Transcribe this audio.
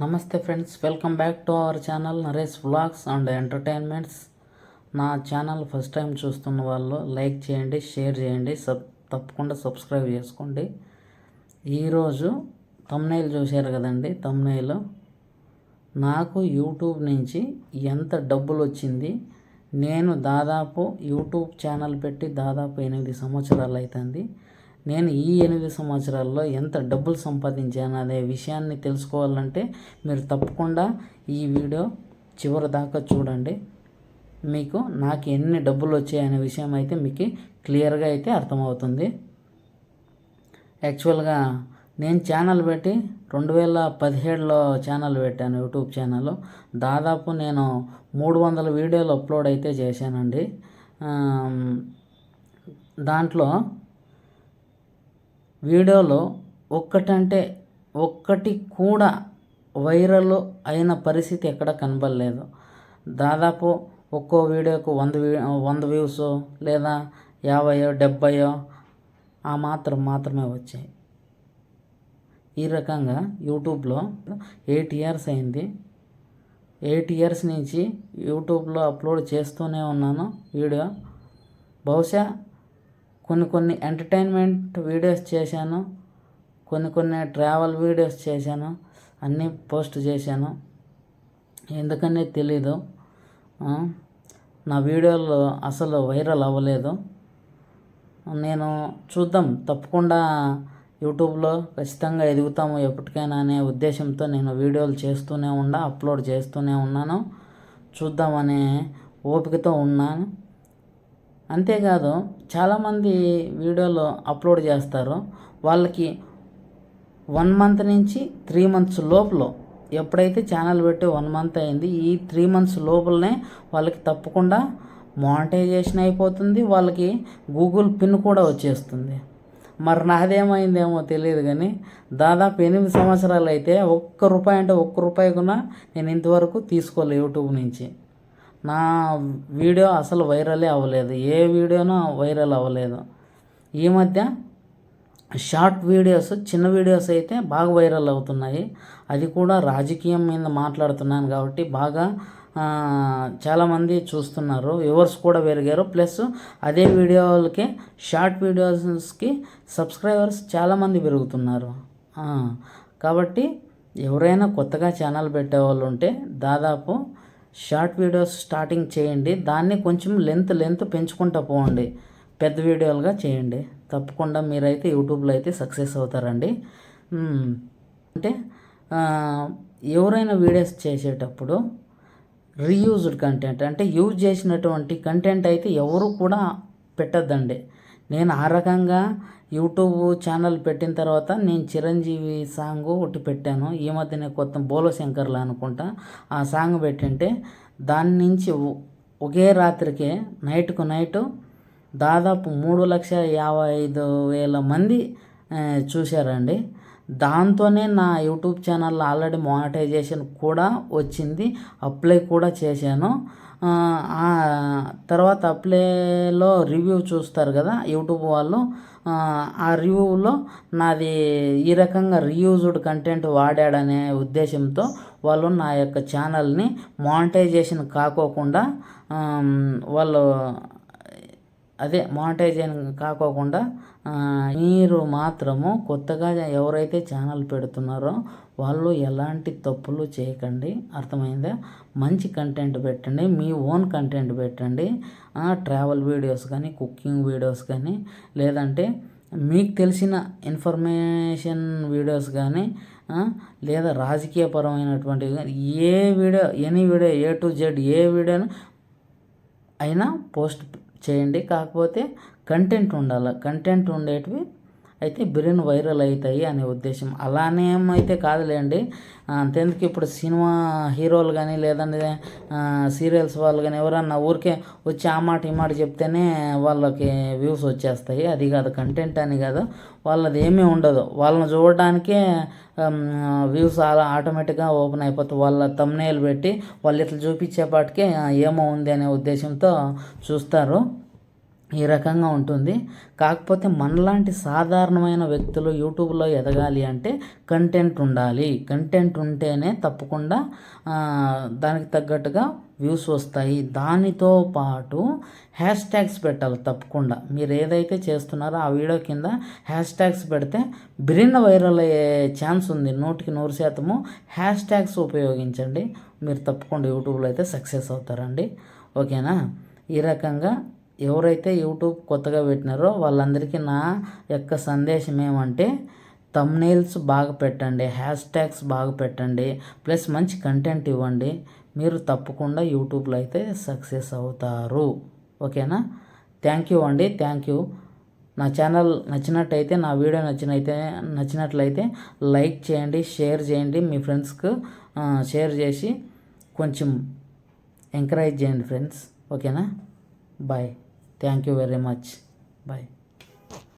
నమస్తే friends welcome back to our channel Naresh vlogs and entertainments. నా channel first time చూస్తున్న వాళ్ళు like చేయండి షేర్ చేయండి సబ్ తప్పకుండా సబ్స్క్రైబ్ చేసుకోండి. ఈరోజు తమ్నైల్ చూశారు కదండి తమ్నైల్ నాకు యూట్యూబ్ నుంచి ఎంత డబ్బులు వచ్చింది నేను దాదాపు యూట్యూబ్ ఛానల్ పెట్టి దాదాపు ఎనిమిది సంవత్సరాలు అవుతుంది నేను ఈ ఎనిమిది సంవత్సరాల్లో ఎంత డబ్బులు సంపాదించాను అనే విషయాన్ని తెలుసుకోవాలంటే మీరు తప్పకుండా ఈ వీడియో చివరి దాకా చూడండి. మీకు నాకు ఎన్ని డబ్బులు వచ్చాయనే విషయం అయితే మీకు క్లియర్గా అయితే అర్థమవుతుంది. యాక్చువల్గా నేను ఛానల్ పెట్టి రెండు వేల పదిహేడులో ఛానల్ పెట్టాను యూట్యూబ్ ఛానల్. దాదాపు నేను మూడు వందల వీడియోలు అప్లోడ్ అయితే చేశానండి. దాంట్లో వీడియోలో ఒక్కటంటే ఒక్కటి కూడా వైరల్ అయిన పరిస్థితి ఎక్కడ కనబడలేదు. దాదాపు ఒక్కో వీడియోకు వంద వంద వ్యూస్ లేదా యాభైయో డెబ్భైయో ఆ మాత్రం మాత్రమే వచ్చాయి. ఈ రకంగా యూట్యూబ్లో ఎయిట్ ఇయర్స్ అయింది. ఎయిట్ ఇయర్స్ నుంచి యూట్యూబ్లో అప్లోడ్ చేస్తూనే ఉన్నాను వీడియో. బహుశా కొన్ని కొన్ని ఎంటర్టైన్మెంట్ వీడియోస్ చేశాను. కొన్ని కొన్ని ట్రావెల్ వీడియోస్ చేశాను. అన్నీ పోస్ట్ చేశాను. ఎందుకనే తెలీదు. నా వీడియోలు అసలు వైరల్ అవ్వలేదు. నేను చూద్దాం తప్పకుండా యూట్యూబ్లో ఖచ్చితంగా ఎదుగుతాము ఎప్పటికైనా అనే ఉద్దేశంతో నేను వీడియోలు చేస్తూనే ఉన్నా అప్లోడ్ చేస్తూనే ఉన్నాను. చూద్దామనే ఓపికతో ఉన్నాను. అంతేకాదు చాలామంది వీడియోలు అప్లోడ్ చేస్తారు. వాళ్ళకి వన్ మంత్ నుంచి త్రీ మంత్స్ లోపల ఎప్పుడైతే ఛానల్ పెట్టి వన్ మంత్ అయింది ఈ త్రీ మంత్స్ లోపలనే వాళ్ళకి తప్పకుండా మానిటైజేషన్ అయిపోతుంది. వాళ్ళకి గూగుల్ పిన్ కూడా వచ్చేస్తుంది. మరి నాదేమైందేమో తెలియదు కానీ దాదాపు ఎనిమిది సంవత్సరాలు అయితే ఒక్క రూపాయి అంటే ఒక్క రూపాయి కూడా నేను ఇంతవరకు తీసుకోలేదు యూట్యూబ్ నుంచి. నా వీడియో అసలు వైరలే అవ్వలేదు. ఏ వీడియోనూ వైరల్ అవ్వలేదు. ఈ మధ్య షార్ట్ వీడియోస్ చిన్న వీడియోస్ అయితే బాగా వైరల్ అవుతున్నాయి. అది కూడా రాజకీయం మీద మాట్లాడుతున్నాను కాబట్టి బాగా చాలామంది చూస్తున్నారు. వ్యూవర్స్ కూడా పెరిగారు. ప్లస్ అదే వీడియోలకి షార్ట్ వీడియోస్కి సబ్స్క్రైబర్స్ చాలామంది పెరుగుతున్నారు. కాబట్టి ఎవరైనా కొత్తగా ఛానల్ పెట్టేవాళ్ళు ఉంటే దాదాపు షార్ట్ వీడియోస్ స్టార్టింగ్ చేయండి. దాన్ని కొంచెం లెంత్ లెంత్ పెంచుకుంటూ పోండి. పెద్ద వీడియోలుగా చేయండి. తప్పకుండా మీరైతే యూట్యూబ్లో అయితే సక్సెస్ అవుతారండి. అంటే ఎవరైనా వీడియోస్ చేసేటప్పుడు రీయూజ్డ్ కంటెంట్ అంటే యూజ్ చేసినటువంటి కంటెంట్ అయితే ఎవరు కూడా పెట్టద్దండి. నేను ఆ రకంగా యూట్యూబ్ ఛానల్ పెట్టిన తర్వాత నేను చిరంజీవి సాంగ్ ఒకటి పెట్టాను. ఈ మధ్యనే కొత్త బోలో శంకర్లు అనుకుంటా. ఆ సాంగ్ పెట్టింటే దాని నుంచి ఒకే రాత్రికే నైట్కు నైట్ దాదాపు మూడు లక్ష యాభై ఐదు వేల మంది చూశారండి. దాంతోనే నా యూట్యూబ్ ఛానల్లో ఆల్రెడీ మానిటైజేషన్ కూడా వచ్చింది. అప్లై కూడా చేశాను. తర్వాత అప్లైలో రివ్యూ చూస్తారు కదా యూట్యూబ్ వాళ్ళు. ఆ, రివ్యూలో నాది ఈ రకంగా రీయూజ్డ్ కంటెంట్ వాడాడనే ఉద్దేశంతో వాళ్ళు నా యొక్క ఛానల్ని మానిటైజేషన్ కాకోకుండా వాళ్ళు అదే మానిటైజేషన్ కాకోకుండా మీరు మాత్రము కొత్తగా ఎవరైతే ఛానల్ పెడుతున్నారో వాళ్ళు ఎలాంటి తప్పులు చేయకండి. అర్థమైందా? మంచి కంటెంట్ పెట్టండి. మీ ఓన్ కంటెంట్ పెట్టండి. ట్రావెల్ వీడియోస్ కానీ కుకింగ్ వీడియోస్ కానీ లేదంటే మీకు తెలిసిన ఇన్ఫర్మేషన్ వీడియోస్ కానీ లేదా రాజకీయపరమైనటువంటివి కానీ ఏ video any video A to Z ఏ వీడియోను అయినా పోస్ట్ చేయండి. కాకపోతే కంటెంట్ ఉండాలి కంటెంట్ ఉండేటివి అయితే బ్రెయిన్ వైరల్ అవుతాయి అనే ఉద్దేశం. అలానే ఏమైతే కాదులేండి అంతేందుకు అంతెందుకు ఇప్పుడు సినిమా హీరోలు కానీ లేదంటే సీరియల్స్ వాళ్ళు కానీ ఎవరన్నా ఊరికే వచ్చి ఆ మాట ఈ మాట చెప్తేనే వాళ్ళకి వ్యూస్ వచ్చేస్తాయి. అది కాదు కంటెంట్ అని కాదు. వాళ్ళది ఏమీ ఉండదు. వాళ్ళని చూడడానికే వ్యూస్ అలా ఆటోమేటిక్గా ఓపెన్ అయిపోతుంది వాళ్ళ తమ్నేలు పెట్టి వాళ్ళు ఇట్లా చూపించేపాటికే ఏమో ఉంది అనే ఉద్దేశంతో చూస్తారు. ఈ రకంగా ఉంటుంది. కాకపోతే మనలాంటి సాధారణమైన వ్యక్తులు యూట్యూబ్లో ఎదగాలి అంటే కంటెంట్ ఉండాలి. కంటెంట్ ఉంటేనే తప్పకుండా దానికి తగ్గట్టుగా వ్యూస్ వస్తాయి. దానితో పాటు హ్యాష్ ట్యాగ్స్ పెట్టాలి తప్పకుండా. మీరు ఏదైతే చేస్తున్నారో ఆ వీడియో కింద హ్యాష్ ట్యాగ్స్ పెడితే బిరిన్న వైరల్ అయ్యే ఛాన్స్ ఉంది. నూటికి నూరు శాతము హ్యాష్ ట్యాగ్స్ ఉపయోగించండి. మీరు తప్పకుండా యూట్యూబ్లో అయితే సక్సెస్ అవుతారండి. ఓకేనా? ఈ రకంగా ఎవరైతే యూట్యూబ్ కొత్తగా పెట్టినారో వాళ్ళందరికీ నా యొక్క సందేశం ఏమంటే తమ్నేల్స్ బాగా పెట్టండి హ్యాష్ ట్యాగ్స్ బాగా పెట్టండి ప్లస్ మంచి కంటెంట్ ఇవ్వండి. మీరు తప్పకుండా యూట్యూబ్లో అయితే సక్సెస్ అవుతారు. ఓకేనా? థ్యాంక్ యూ అండి. థ్యాంక్ యూ నా ఛానల్ నచ్చినట్టయితే నా వీడియో నచ్చినైతే నచ్చినట్లయితే లైక్ చేయండి షేర్ చేయండి. మీ ఫ్రెండ్స్కు షేర్ చేసి కొంచెం ఎంకరేజ్ చేయండి ఫ్రెండ్స్ ఓకేనా? Bye thank you very much bye